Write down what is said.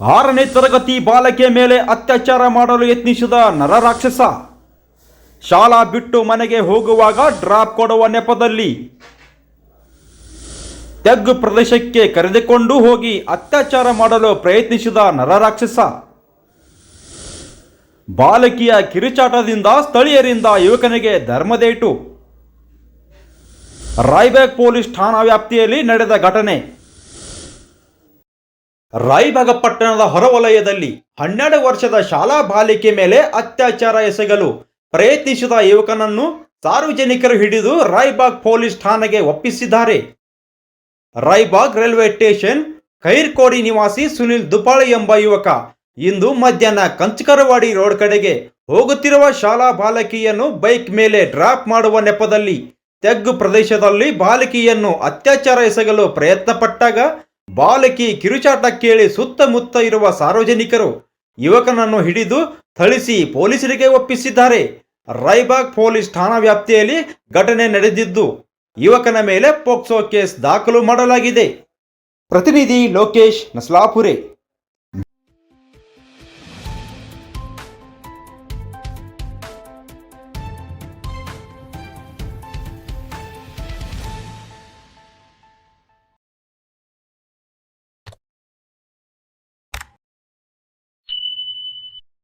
ಆರನೇ ತರಗತಿ ಬಾಲಕಿಯ ಮೇಲೆ ಅತ್ಯಾಚಾರ ಮಾಡಲು ಯತ್ನಿಸಿದ ನರರಾಕ್ಷಸ ಶಾಲಾ ಬಿಟ್ಟು ಮನೆಗೆ ಹೋಗುವಾಗ ಡ್ರಾಪ್ ಕೊಡುವ ನೆಪದಲ್ಲಿ ತೆಗ್ಗು ಪ್ರದೇಶಕ್ಕೆ ಕರೆದುಕೊಂಡು ಹೋಗಿ ಅತ್ಯಾಚಾರ ಮಾಡಲು ಪ್ರಯತ್ನಿಸಿದ ನರರಾಕ್ಷಸ ಬಾಲಕಿಯ ಕಿರುಚಾಟದಿಂದ ಸ್ಥಳೀಯರಿಂದ ಯುವಕನಿಗೆ ಧರ್ಮದೇಟು ರಾಯ್ಬ್ಯಾಗ್ ಪೊಲೀಸ್ ಠಾಣಾ ವ್ಯಾಪ್ತಿಯಲ್ಲಿ ನಡೆದ ಘಟನೆ. ರಾಯಬಾಗ ಪಟ್ಟಣದ ಹೊರವಲಯದಲ್ಲಿ ಹನ್ನೆರಡು ವರ್ಷದ ಶಾಲಾ ಬಾಲಿಕೆ ಮೇಲೆ ಅತ್ಯಾಚಾರ ಎಸಗಲು ಪ್ರಯತ್ನಿಸಿದ ಯುವಕನನ್ನು ಸಾರ್ವಜನಿಕರು ಹಿಡಿದು ರಾಯ್ಬಾಗ್ ಪೊಲೀಸ್ ಠಾಣೆಗೆ ಒಪ್ಪಿಸಿದ್ದಾರೆ. ರಾಯ್ಬಾಗ್ ರೈಲ್ವೆ ಸ್ಟೇಷನ್ ಖೈರ್ಕೋಡಿ ನಿವಾಸಿ ಸುನಿಲ್ ದುಪಾಳಿ ಎಂಬ ಯುವಕ ಇಂದು ಮಧ್ಯಾಹ್ನ ಕಂಚಕರವಾಡಿ ರೋಡ್ ಕಡೆಗೆ ಹೋಗುತ್ತಿರುವ ಶಾಲಾ ಬಾಲಕಿಯನ್ನು ಬೈಕ್ ಮೇಲೆ ಡ್ರಾಪ್ ಮಾಡುವ ನೆಪದಲ್ಲಿ ತೆಗ್ಗು ಪ್ರದೇಶದಲ್ಲಿ ಬಾಲಕಿಯನ್ನು ಅತ್ಯಾಚಾರ ಎಸಗಲು ಪ್ರಯತ್ನ ಪಟ್ಟಾಗ ಬಾಲಕಿ ಕಿರುಚಾಟ ಕೇಳಿ ಸುತ್ತಮುತ್ತ ಇರುವ ಸಾರ್ವಜನಿಕರು ಯುವಕನನ್ನು ಹಿಡಿದು ಥಳಿಸಿ ಪೊಲೀಸರಿಗೆ ಒಪ್ಪಿಸಿದ್ದಾರೆ. ರೈಬಾಗ್ ಪೊಲೀಸ್ ಠಾಣಾ ವ್ಯಾಪ್ತಿಯಲ್ಲಿ ಘಟನೆ ನಡೆದಿದ್ದು, ಯುವಕನ ಮೇಲೆ ಪೋಕ್ಸೋ ಕೇಸ್ ದಾಖಲು ಮಾಡಲಾಗಿದೆ. ಪ್ರತಿನಿಧಿ ಲೋಕೇಶ್ ನಸ್ಲಾಪುರೆ.